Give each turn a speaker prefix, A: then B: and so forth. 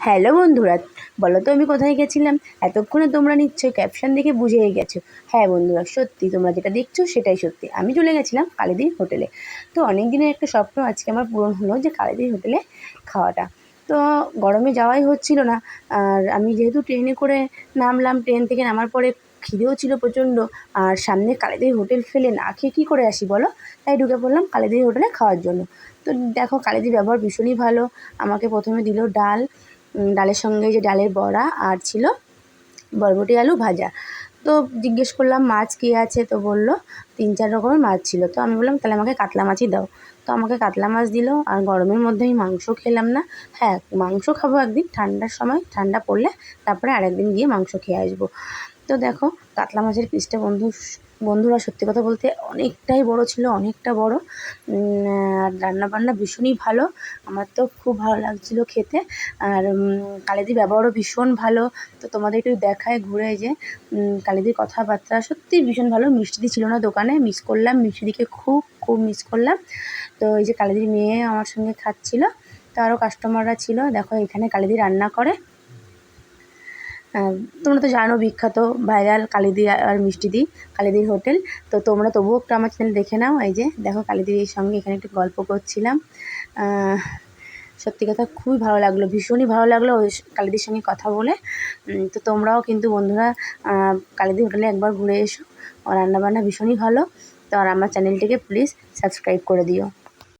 A: Hello বন্ধুরা, বলো তো আমি কোথায় গেছিলাম? এতক্ষণে তোমরা নিশ্চয়ই ক্যাপশন দেখে বুঝেই গেছো। হ্যাঁ বন্ধুরা, সত্যি তোমরা যেটা দেখছ সেটাই সত্যি। আমি চলে গেছিলাম কালিদির হোটেলে। তো অনেক দিনের একটা স্বপ্ন আজকে আমার পূরণ হলো যে কালিদির হোটেলে খাওয়াটা। তো গরমে যাওয়াই হচ্ছিল না। আর আমি যেহেতু ট্রেনে করে নামলাম, ট্রেন থেকে নামার পরে খিদেও ছিল প্রচণ্ড। আর সামনে কালিদির হোটেল ফেলে না খেয়ে কী করে আসি বলো? তাই ঢুকে পড়লাম কালিদির হোটেলে খাওয়ার জন্য। তো দেখো কালিদির ব্যবহার ভীষণই ভালো। আমাকে প্রথমে দিল ডাল ডালের সঙ্গে যে ডালের বড়া আর ছিল বরবটি আলু ভাজা। তো জিজ্ঞেস করলাম, মাছ কী আছে? তো বলল, তিন চার রকমের মাছ ছিল। তো আমি বললাম, তাহলে আমাকে কাতলা মাছই দাও। তো আমাকে কাতলা মাছ দিল, আর গরমের মধ্যে আমি মাংস খেলাম না। হ্যাঁ মাংস খাব একদিন, ঠান্ডার সময়, ঠান্ডা পড়লে তারপরে আরেকদিন গিয়ে মাংস খেয়ে আসব। তো দেখো, কাতলা মাছের পিসটা বন্ধু, বন্ধুরা সত্যি কথা বলতে অনেকটাই বড় ছিল, অনেকটা বড়। আর রান্নাবান্না ভীষণই ভালো। আমার তো খুব ভালো লাগছিল খেতে। আর কালিদির ব্যবহারও ভীষণ ভালো। তো তোমাদের একটু দেখায় ঘুরে যে কালিদির কথাবার্তা সত্যিই ভীষণ ভালো। মিষ্টিদি ছিল না দোকানে মিস করলাম। মিষ্টিদিকে খুব খুব মিস করলাম। তো এই যে কালিদির মেয়ে আমার সঙ্গে খাচ্ছিল। তো আরও কাস্টমাররা ছিল। দেখো এখানে কালিদি রান্না করে। তোমরা তো জানো বিখ্যাত ভাইরাল কালিদি আর মিষ্টিদি কালিদির হোটেল। তো তোমরা তবুও একটু আমার চ্যানেল দেখে নাও, এই যে দেখো কালিদির সঙ্গে এখানে একটু গল্প করছিলাম। সত্যি কথা খুবই ভালো লাগল, ভীষণই ভালো লাগল ওই কালিদির সঙ্গে কথা বলে। তো তোমরাও কিন্তু বন্ধুরা কালিদি হোটেলে একবার ঘুরে এসো। রান্নাবান্না ভীষণই ভালো। তো আর আমার চ্যানেলটিকে প্লিজ সাবস্ক্রাইব করে দিও।